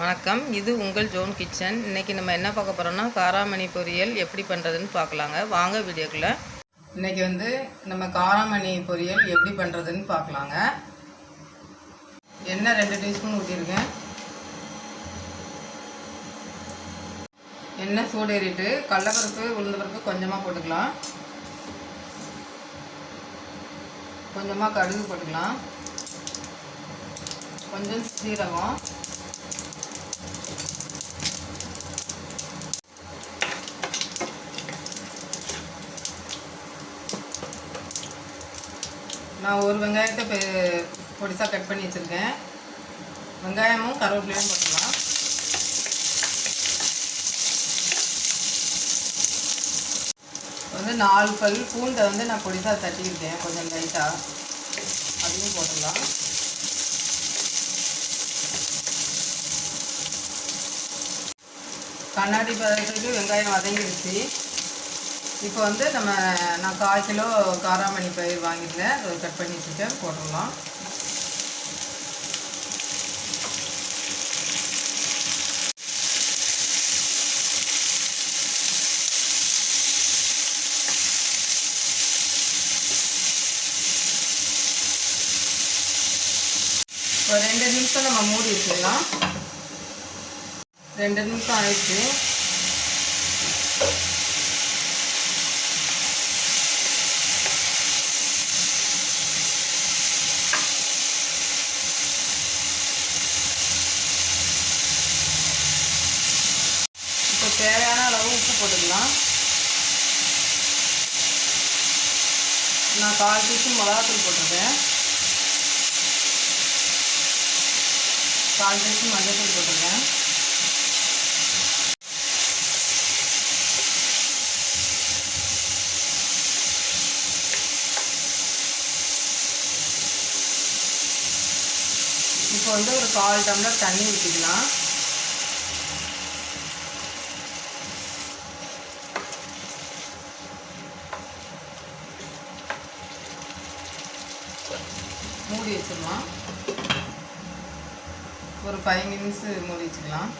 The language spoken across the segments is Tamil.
வணக்கம். இது உங்கள் ஜோன் கிச்சன். இன்றைக்கி நம்ம என்ன பார்க்க போகிறோம்னா காராமணி பொரியல் எப்படி பண்ணுறதுன்னு பார்க்கலாங்க. வாங்க வீடியோக்குள்ளே. இன்றைக்கி வந்து நம்ம காராமணி பொரியல் எப்படி பண்ணுறதுன்னு பார்க்கலாங்க. எண்ணெய் ரெண்டு டீஸ்பூன் ஊற்றிருக்கேன் எண்ணெய் சூடு ஏறிட்டு கடலப்பருப்பு உளுந்தப்பருப்பு கொஞ்சமாக போட்டுக்கலாம். கொஞ்சமாக கடுகு போட்டுக்கலாம். கொஞ்சம் சீரகம். நான் ஒரு வெங்காயத்தை பெ பொடிசாக கட் பண்ணி வச்சுருக்கேன். வெங்காயமும் கருவேப்பிலையும் போட்டுக்கலாம். வந்து நாலு பல் பூண்டை வந்து நான் பொடிசாக தட்டியிருக்கேன். கொஞ்சம் லைட்டாக அதையும் போட்டுடலாம் கண்ணாடி பதத்துக்கு வெங்காயம் வதங்கிடுச்சு இப்போ வந்து நம்ம நான் கால் கிலோ காராமணி பயிர் வாங்கியிருந்தேன். அதை கட் பண்ணி வச்சுட்டேன். போட்டுடலாம். ஒரு ரெண்டு நிமிஷம் நம்ம மூடி வச்சிடலாம். ரெண்டு நிமிஷம் ஆயிடுச்சு இப்போ தேவையான அளவு உப்பு போட்டுக்கலாம். நான் கால் டீஸ்பூன் மிளகாத்தூள் போட்டிருக்கேன். கால் டீஸ்பூன் மஞ்சள் போட்டிருக்கேன். இப்போ வந்து ஒரு கால் டம்ளர் தண்ணி ஊற்றிக்கலாம் மூடி வச்சிடலாம். ஒரு ஃபைவ் மினிட்ஸ் மூடி வச்சுக்கலாம்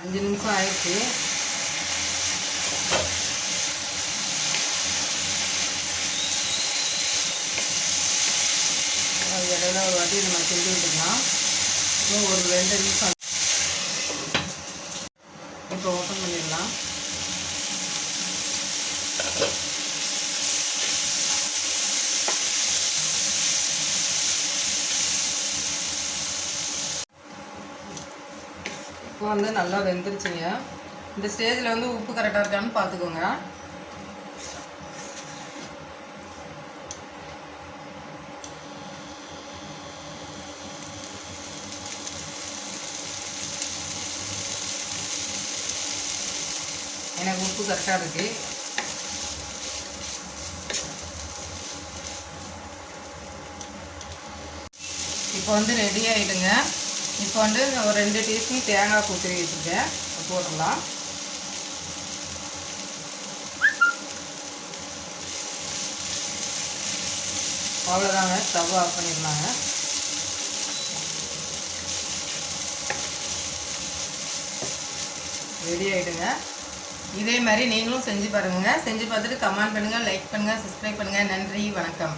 அஞ்சு நிமிஷம் ஆயிடுச்சு. இடையில ஒரு வாட்டி நம்ம செஞ்சு விட்டுக்கலாம் இன்னும் ஒரு ரெண்டு நிமிஷம் இப்போ வந்து நல்லா வெந்துருச்சுங்க. இந்த ஸ்டேஜில் வந்து உப்பு கரெக்டாக இருக்கான்னு பார்த்துக்கோங்க எனக்கு உப்பு கரெக்டாக இருக்குது இப்போ வந்து ரெடி ஆகிடுங்க இப்போ வந்து ஒரு ரெண்டு டீஸ்பூன் தேங்காய் குத்திரி வச்சுருக்கேன். போடலாம் அவ்வளோதாங்க ஸ்டவ் ஆஃப் பண்ணிடலாங்க. ரெடி ஆகிடுங்க இதே மாதிரி நீங்களும் செஞ்சு பாருங்கள் செஞ்சு பார்த்துட்டு கமெண்ட் பண்ணுங்கள் லைக் பண்ணுங்கள் சப்ஸ்கிரைப் பண்ணுங்கள் நன்றி வணக்கம்.